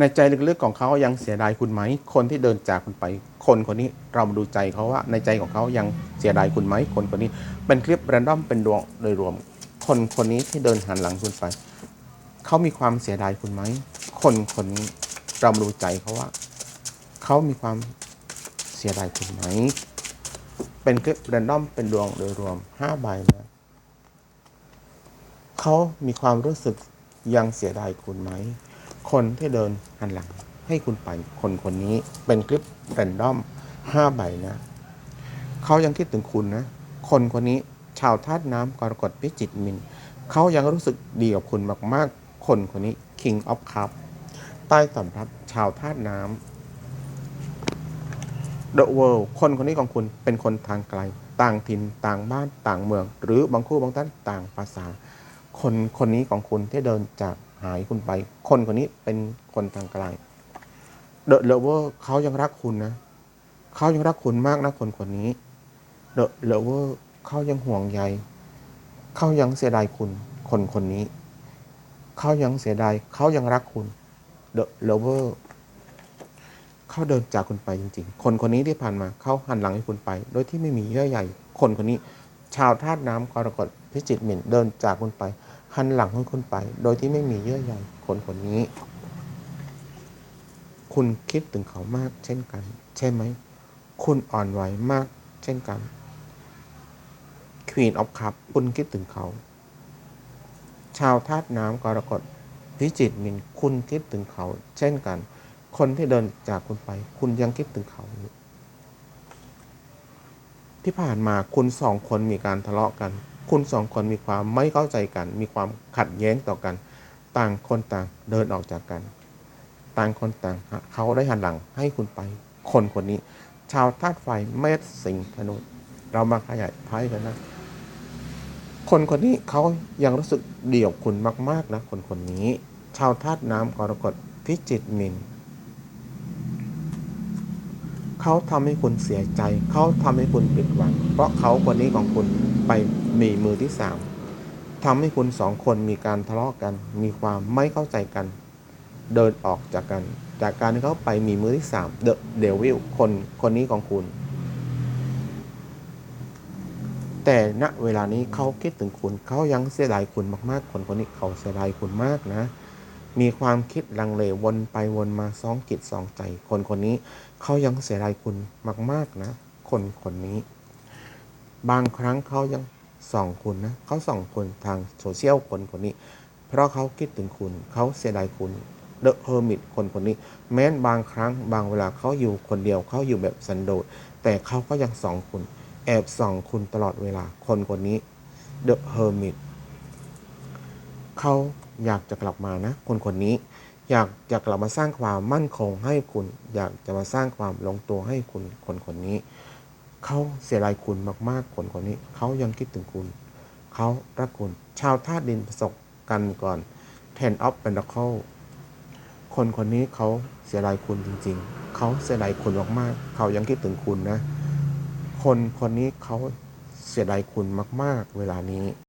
ในใจลึกๆของเขายังเสียดายคุณไหม คนที่เดินจากคุณไป คนคนนี้เรามาดูใจเขาว่า ในใจของเขายังเสียดายคุณไหม คนคนนี้ เป็นคลิปแรนดอมเป็นดวงโดยรวม คนคนนี้ที่เดินหันหลังคุณไป เขามีความเสียดายคุณไหม คนคนนี้เรามาดูใจเขาว่า เขามีความเสียดายคุณไหม เป็นคลิปแรนดอมเป็นดวงโดยรวมห้าใบนะเขามีความรู้สึกยังเสียดายคุณไหม คนที่เดินหันหลัง ให้คุณไปคนคนนี้เป็นคลิปแรนดอมห้าใบนะเขายังคิดถึงคุณนะ คนคนนี้ชาวธาตุน้ำกรกฎพิจิตมินเขายังรู้สึกดีกับคุณมากๆ คนคนนี้ King of Cup ใต้สำรับชาวธาตุน้ำ The World คนคนนี้ของคุณเป็นคนทางไกล ต่างถิ่นต่างบ้านต่างเมือง หรือบางคู่บางท่านต่างภาษา คนคนนี้ของคุณที่เดินจาก หายคุณไป คนคนนี้เป็นคนทางไกล The Lover เขายังรักคุณนะเขายังรักคุณมากนะคนคนนี้ The Lover เขายังห่วงใยเขายังเสียดายคุณ คนคนนี้เขายังเสียดายเขายังรักคุณ The Lover เขาเดินจากคุณไปจริง ๆ คนคนนี้ที่ผ่านมาเขาหันหลังให้คุณไป โดยที่ไม่มีเยื่อใยคนคนนี้ ชาวธาตุน้ำกรกฎพิจิตรหมิ่นเดินจากคุณไป หันหลังให้คุณไป โดยที่ไม่มีเยื่อใยคนคนนี้ คุณคิดถึงเขามากเช่นกัน ใช่ไหม คุณอ่อนไหวมากเช่นกัน Queen of Cup คุณคิดถึงเขา ชาวธาตุน้ำกรกฎพิจิตรมินคุณคิดถึงเขา เช่นกัน คนที่เดินจากคุณไป คุณยังคิดถึงเขาอยู่ที่ผ่านมาคุณสองคนมีการทะเลาะกัน คุณสองคนมีความไม่เข้าใจกัน มีความขัดแย้งต่อกัน ต่างคนต่างเดินออกจากกัน ต่างคนต่างเขาได้หันหลังให้คุณไป คนคนนี้ ชาวธาตุไฟเมษสิงห์ธนูเรามาขยายไพ่กันนะคนคนนี้เขายังรู้สึกเดี่ยวคุณมาก ๆ นะ คนคนนี้ ชาวธาตุน้ำกรกฎพิจิตรมิน เขาทำให้คุณเสียใจ เขาทำให้คุณผิดหวัง เพราะเขาคนนี้ของคุณไปมีมือที่สามทำให้คุณสองคนมีการทะเลาะกัน มีความไม่เข้าใจกัน เดินออกจากกัน จากการที่เขาไปมีมือที่สามเดอะเดวิลคนคนนี้ของคุณ แต่ณเวลานี้เขาคิดถึงคุณ เขายังเสียดายคุณมากๆ คนคนนี้เขาเสียดายคุณมากนะ มีความคิดลังเลวนไปวนมาสองจิตสองใจ คนคนนี้เขายังเสียดายคุณมาก ๆ นะ คนคนนี้ บางครั้งเขายังส่องคุณนะเขาส่องคุณทางโซเชียลคนคนนี้ เพราะเขาคิดถึงคุณ เขาเสียดายคุณเดอะเฮอร์มิตคนคนนี้ แม้นบางครั้งบางเวลาเขาอยู่คนเดียวเขาอยู่แบบสันโดษแต่เขาก็ยังส่องคุณ แอบส่องคุณตลอดเวลาคนคนนี้เดอะเฮอร์มิตเขา อยากจะกลับมานะ คนคนนี้ อยากจะกลับมาสร้างความมั่นคงให้คุณ อยากจะมาสร้างความลงตัวให้คุณคนคนนี้ เขาเสียดายคุณมากๆ คนคนนี้ เขายังคิดถึงคุณ เขารักคุณ ชาวธาตุดินประสบกันก่อน Ten of Pentacle คนคนนี้เขาเสียดายคุณจริง ๆ เขาเสียดายคุณมากๆ เขายังคิดถึงคุณนะ คนคนนี้เขาเสียดายคุณมาก ๆ เวลานี้